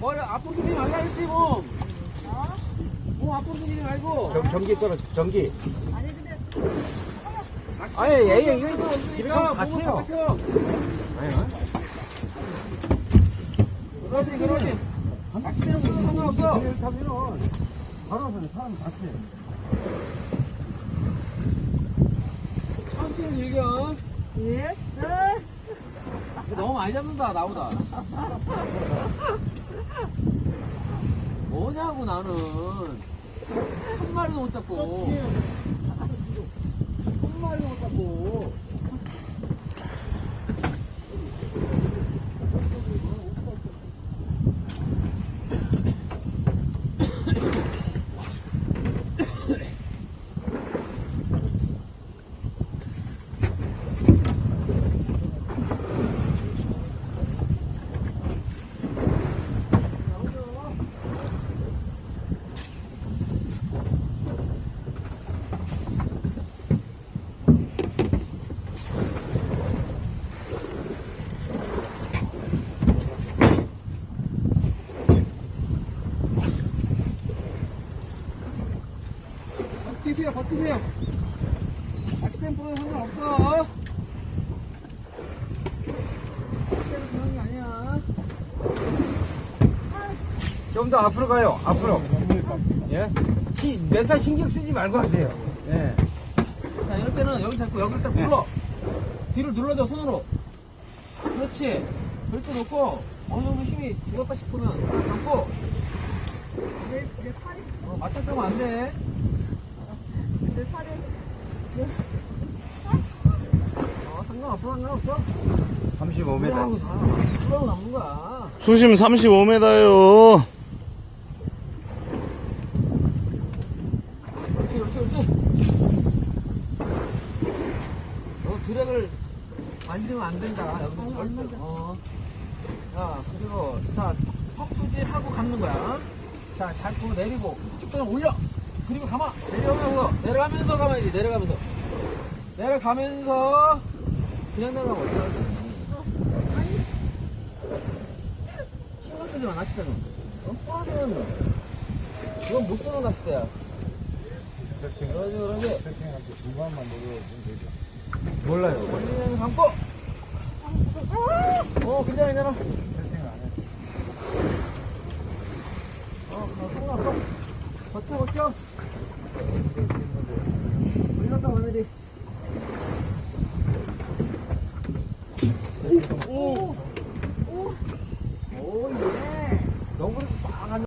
머리 앞으로 숙이지 말라 했지, 몸. 어? 몸 앞으로 숙이지 말고. 전, 전기 떨어 전기 아니 근데 아니 얘 이거 이거 집에 가면 같이 해요. 아니 그러지, 그러지. 되는 거 상관없어. 이렇게 하면은 바로 앞에 사람 같이 천천히 즐겨. 예? 이거 너무 많이 잡는다, 나보다. 뭐냐고, 나는. 한 마리도 못 잡고. 한 마리도 못 잡고. 버티세요, 버티세요. 아치 템포는 상관없어. 때는 그런 게 아니야. 좀 더 앞으로 가요 앞으로 예 키, 멘탈 신경 쓰지 말고 하세요 예 자, 이럴 때는 여기 잡고 여기를 딱 눌러. 뒤를 눌러줘, 손으로. 그렇지. 절대 놓고, 어느 정도 힘이 죽었다 싶으면 딱 잡고, 내, 내 팔이 어, 맞닥뜨면 안 돼. 내 팔이 어, 상관없어, 상관없어. 35m 그러고 사, 그러고 남는 거야. 수심 35m요. 그렇지, 그렇지, 그렇지. 너 드랙을 만지면 안 된다. 여기서 절대. 어. 자, 그리고, 자, 턱수지 하고 감는 거야. 자, 잡고 내리고, 쭉그냥 올려. 그리고 감아. 내려가면서, 내려가면서 감아야지, 내려가면서. 내려가면서, 그냥 내려가면 어떡하지? 신경 쓰지 마, 낚싯대는. 어? 빠지면, 그건 못 쓰는 낚싯대야. 그러지, 그러지. 중간만 눌러주면 되죠 몰라요 그냥 감고. 어, 괜찮아, 괜찮아. 걱정. 우리 갔다 오면 돼. 오. 오. 오. 예. 너무 빵 안.